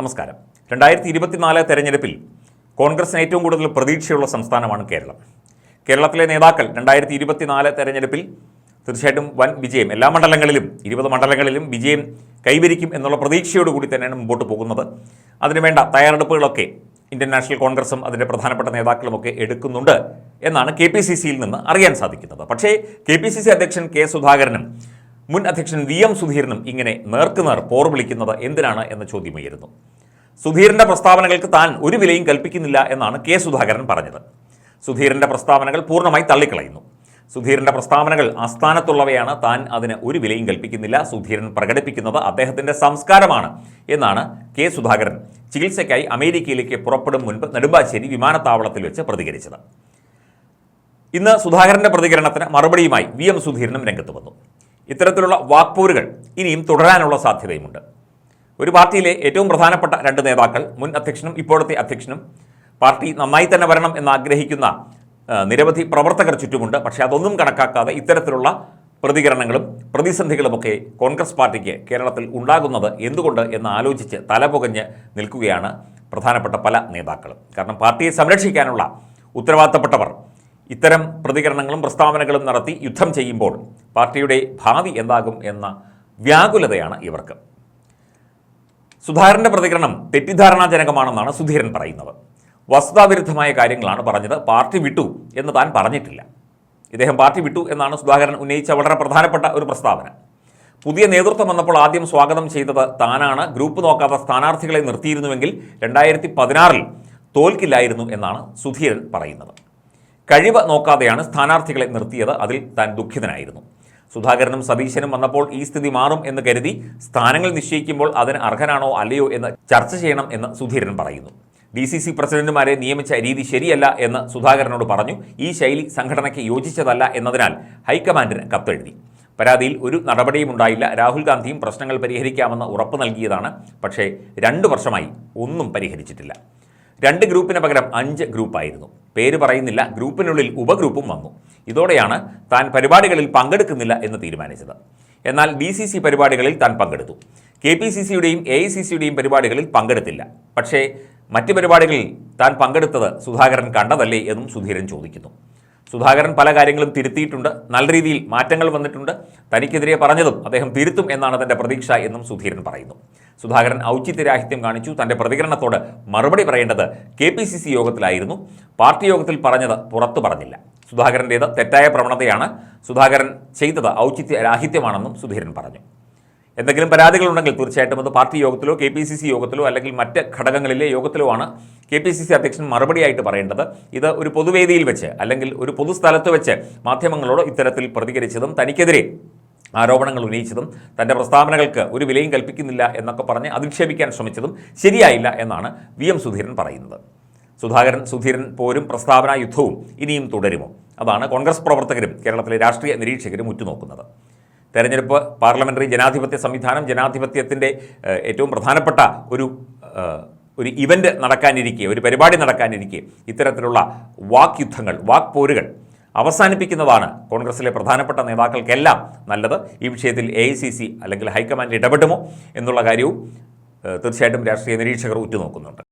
നമസ്കാരം. രണ്ടായിരത്തി ഇരുപത്തിനാല് തെരഞ്ഞെടുപ്പിൽ കോൺഗ്രസിന് ഏറ്റവും കൂടുതൽ പ്രതീക്ഷയുള്ള സംസ്ഥാനമാണ് കേരളം. കേരളത്തിലെ നേതാക്കൾ രണ്ടായിരത്തി ഇരുപത്തിനാല് തെരഞ്ഞെടുപ്പിൽ തീർച്ചയായിട്ടും വൻ വിജയം എല്ലാ മണ്ഡലങ്ങളിലും ഇരുപത് മണ്ഡലങ്ങളിലും വിജയം കൈവരിക്കും എന്നുള്ള പ്രതീക്ഷയോടുകൂടി തന്നെയാണ് മുമ്പോട്ട് പോകുന്നത്. അതിനുവേണ്ട തയ്യാറെടുപ്പുകളൊക്കെ ഇന്ത്യൻ നാഷണൽ കോൺഗ്രസും അതിന്റെ പ്രധാനപ്പെട്ട നേതാക്കളുമൊക്കെ എടുക്കുന്നുണ്ട് എന്നാണ് കെ പി സി സിയിൽ നിന്ന് അറിയാൻ സാധിക്കുന്നത്. പക്ഷേ കെ പി സി സി അധ്യക്ഷൻ കെ സുധാകരനും മുൻ അധ്യക്ഷൻ വി എം സുധീരനും ഇങ്ങനെ നേർക്കുനേർ പോർ വിളിക്കുന്നത് എന്തിനാണ് എന്ന ചോദ്യമുയരുന്നു. സുധീരന്റെ പ്രസ്താവനകൾക്ക് താൻ ഒരു വിലയും കൽപ്പിക്കുന്നില്ല എന്നാണ് കെ സുധാകരൻ പറഞ്ഞത്. സുധീറിന്റെ പ്രസ്താവനകൾ പൂർണമായി തള്ളിക്കളയുന്നു. സുധീറിന്റെ പ്രസ്താവനകൾ ആസ്ഥാനത്തുള്ളവയാണ് താൻ അതിന് ഒരു വിലയും കൽപ്പിക്കുന്നില്ല സുധീരൻ പ്രകടിപ്പിക്കുന്നത് അദ്ദേഹത്തിന്റെ സംസ്കാരമാണ് എന്നാണ് കെ സുധാകരൻ ചികിത്സയ്ക്കായി അമേരിക്കയിലേക്ക് പുറപ്പെടും മുൻപ് നെടുമ്പാശ്ശേരി വിമാനത്താവളത്തിൽ വെച്ച് പ്രതികരിച്ചത്. ഇന്ന് സുധാകരന്റെ പ്രതികരണത്തിന് മറുപടിയുമായി വി എം സുധീരനും രംഗത്ത് വന്നു. ഇത്തരത്തിലുള്ള വാക്പോരുകൾ ഇനിയും തുടരാനുള്ള സാധ്യതയുമുണ്ട്. ഒരു പാർട്ടിയിലെ ഏറ്റവും പ്രധാനപ്പെട്ട രണ്ട് നേതാക്കൾ മുൻ അധ്യക്ഷനും ഇപ്പോഴത്തെ അധ്യക്ഷനും പാർട്ടി നന്നായി തന്നെ വരണം എന്ന് ആഗ്രഹിക്കുന്ന നിരവധി പ്രവർത്തകർ ചുറ്റുമുണ്ട്. പക്ഷേ അതൊന്നും കണക്കാക്കാതെ ഇത്തരത്തിലുള്ള പ്രതികരണങ്ങളും പ്രതിസന്ധികളുമൊക്കെ കോൺഗ്രസ് പാർട്ടിക്ക് കേരളത്തിൽ ഉണ്ടാകുന്നത് എന്തുകൊണ്ട് എന്ന് ആലോചിച്ച് തലപുകഞ്ഞ് നിൽക്കുകയാണ് പ്രധാനപ്പെട്ട പല നേതാക്കളും. കാരണം പാർട്ടിയെ സംരക്ഷിക്കാനുള്ള ഉത്തരവാദിത്തപ്പെട്ടവർ ഇത്തരം പ്രതികരണങ്ങളും പ്രസ്താവനകളും നടത്തി യുദ്ധം ചെയ്യുമ്പോൾ പാർട്ടിയുടെ ഭാവി എന്താകും എന്ന വ്യാകുലതയാണ് ഇവർക്ക്. സുധാകരന്റെ പ്രതികരണം തെറ്റിദ്ധാരണാജനകമാണെന്നാണ് സുധീരൻ പറയുന്നത്. വസ്തുതാവിരുദ്ധമായ കാര്യങ്ങളാണ് പറഞ്ഞത്. പാർട്ടി വിട്ടു എന്ന് താൻ പറഞ്ഞിട്ടില്ല. ഇദ്ദേഹം പാർട്ടി വിട്ടു എന്നാണ് സുധാകരൻ ഉന്നയിച്ച വളരെ പ്രധാനപ്പെട്ട ഒരു പ്രസ്താവന. പുതിയ നേതൃത്വം വന്നപ്പോൾ ആദ്യം സ്വാഗതം ചെയ്തത് താനാണ്. ഗ്രൂപ്പ് നോക്കാത്ത സ്ഥാനാർത്ഥികളെ നിർത്തിയിരുന്നുവെങ്കിൽ രണ്ടായിരത്തി പതിനാറിൽ തോൽക്കില്ലായിരുന്നു എന്നാണ് സുധീരൻ പറയുന്നത്. കഴിവ് നോക്കാതെയാണ് സ്ഥാനാർത്ഥികളെ നിർത്തിയത്. അതിൽ താൻ ദുഃഖിതനായിരുന്നു. സുധാകരനും സതീശനും വന്നപ്പോൾ ഈ സ്ഥിതി മാറും എന്ന് കരുതി സ്ഥാനങ്ങൾ നിശ്ചയിക്കുമ്പോൾ അതിന് അർഹനാണോ അല്ലയോ എന്ന് ചർച്ച ചെയ്യണം എന്ന് സുധീരൻ പറയുന്നു. ഡി സി സി പ്രസിഡന്റുമാരെ നിയമിച്ച രീതി ശരിയല്ല എന്ന് സുധാകരനോട് പറഞ്ഞു. ഈ ശൈലി സംഘടനയ്ക്ക് യോജിച്ചതല്ല എന്നതിനാൽ ഹൈക്കമാൻഡിന് കത്തെഴുതി. പരാതിയിൽ ഒരു നടപടിയും ഉണ്ടായില്ല. രാഹുൽ ഗാന്ധിയും പ്രശ്നങ്ങൾ പരിഹരിക്കാമെന്ന് ഉറപ്പ് നൽകിയതാണ്. പക്ഷേ രണ്ടു വർഷമായി ഒന്നും പരിഹരിച്ചിട്ടില്ല. രണ്ട് ഗ്രൂപ്പിന് പകരം അഞ്ച് ഗ്രൂപ്പായിരുന്നു. പേര് പറയുന്നില്ല. ഗ്രൂപ്പിനുള്ളിൽ ഉപഗ്രൂപ്പും വന്നു. ഇതോടെയാണ് താൻ പരിപാടികളിൽ പങ്കെടുക്കുന്നില്ല എന്ന് തീരുമാനിച്ചത്. എന്നാൽ ഡി സി സി പരിപാടികളിൽ താൻ പങ്കെടുത്തു. കെ പി സി സിയുടെയും എ ഐ സി സിയുടെയും പരിപാടികളിൽ പങ്കെടുത്തില്ല. പക്ഷേ മറ്റ് പരിപാടികളിൽ താൻ പങ്കെടുത്തത് സുധാകരൻ കണ്ടതല്ലേ എന്നും സുധീരൻ ചോദിക്കുന്നു. സുധാകരൻ പല കാര്യങ്ങളും തിരുത്തിയിട്ടുണ്ട്. നല്ല രീതിയിൽ മാറ്റങ്ങൾ വന്നിട്ടുണ്ട്. തനിക്കെതിരെ പറഞ്ഞതും അദ്ദേഹം തിരുത്തും എന്നാണ് തന്റെ പ്രതീക്ഷ എന്നും സുധീരൻ പറയുന്നു. സുധാകരൻ ഔചിത്യരാഹിത്യം കാണിച്ചു. തന്റെ പ്രതികരണത്തോട് മറുപടി പറയേണ്ടത് കെ പി സി സി യോഗത്തിലായിരുന്നു. പാർട്ടി യോഗത്തിൽ പറഞ്ഞത് പുറത്തു പറഞ്ഞില്ല. സുധാകരന്റേത് തെറ്റായ പ്രവണതയാണ്. സുധാകരൻ ചെയ്തത് ഔചിത്യ രാഹിത്യമാണെന്നും സുധീരൻ പറഞ്ഞു. എന്തെങ്കിലും പരാതികളുണ്ടെങ്കിൽ തീർച്ചയായിട്ടും അത് പാർട്ടി യോഗത്തിലോ കെ പി സി സി യോഗത്തിലോ അല്ലെങ്കിൽ മറ്റ് ഘടകങ്ങളിലെ യോഗത്തിലോ ആണ് കെ പി സി സി അധ്യക്ഷൻ മറുപടിയായിട്ട് പറയേണ്ടത്. ഇത് ഒരു പൊതുവേദിയിൽ വെച്ച് അല്ലെങ്കിൽ ഒരു പൊതുസ്ഥലത്ത് വെച്ച് മാധ്യമങ്ങളോട് ഇത്തരത്തിൽ പ്രതികരിച്ചതും തനിക്കെതിരെ ആരോപണങ്ങൾ ഉന്നയിച്ചതും തന്റെ പ്രസ്താവനകൾക്ക് ഒരു വിലയും കൽപ്പിക്കുന്നില്ല എന്നൊക്കെ പറഞ്ഞ് അധിക്ഷേപിക്കാൻ ശ്രമിച്ചതും ശരിയായില്ല എന്നാണ് വി എം സുധീരൻ പറയുന്നത്. സുധാകരൻ സുധീരൻ പോരും പ്രസ്താവനാ യുദ്ധവും ഇനിയും തുടരുമോ? അതാണ് കോൺഗ്രസ് പ്രവർത്തകരും കേരളത്തിലെ രാഷ്ട്രീയ നിരീക്ഷകരും ഉറ്റുനോക്കുന്നത്. തെരഞ്ഞെടുപ്പ് പാർലമെന്ററി ജനാധിപത്യ സംവിധാനം ജനാധിപത്യത്തിന്റെ ഏറ്റവും പ്രധാനപ്പെട്ട ഒരു ഒരു ഇവന്റ് നടക്കാനിരിക്കെ ഒരു പരിപാടി നടക്കാനിരിക്കെ ഇത്തരത്തിലുള്ള വാക്ക് യുദ്ധങ്ങൾ വാക്ക് പോരുകൾ അവസാനിപ്പിക്കുന്നതാണ് കോൺഗ്രസിലെ പ്രധാനപ്പെട്ട നേതാക്കൾക്കെല്ലാം നല്ലത്. ഈ വിഷയത്തിൽ എ അല്ലെങ്കിൽ ഹൈക്കമാൻഡ് ഇടപെടുമോ എന്നുള്ള കാര്യവും തീർച്ചയായിട്ടും രാഷ്ട്രീയ നിരീക്ഷകർ ഉറ്റുനോക്കുന്നുണ്ട്.